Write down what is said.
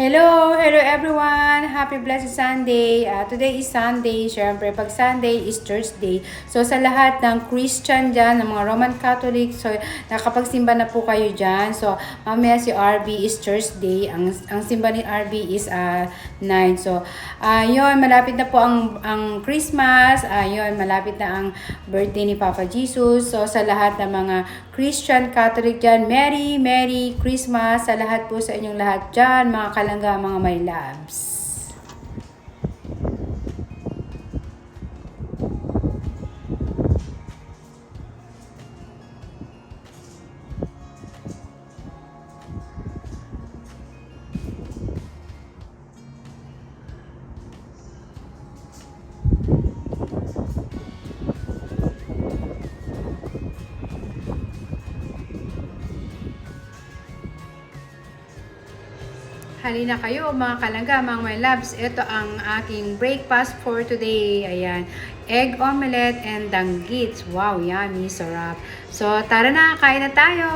Hello! Hello everyone! Happy Blessed Sunday! Uh, today is Sunday. Siyempre, pag Sunday is Church Day. So, sa lahat ng Christian dyan, ng mga Roman Catholic, so, nakapagsimba na po kayo dyan. So, mamaya si RB is Church Day. Ang, ang simba ni RB is uh, 9. So, uh, yun, malapit na po ang, ang Christmas. Uh, yun, malapit na ang birthday ni Papa Jesus. So, sa lahat ng mga Christian Catholic dyan, Merry, Merry Christmas sa lahat po sa inyong lahat dyan, mga kalangga, mga my loves. Halina kayo mga kalangga, mga my loves. Ito ang aking breakfast for today. Ayan. Egg omelette and danggits. Wow, yummy, sarap. So, tara na, kain na tayo!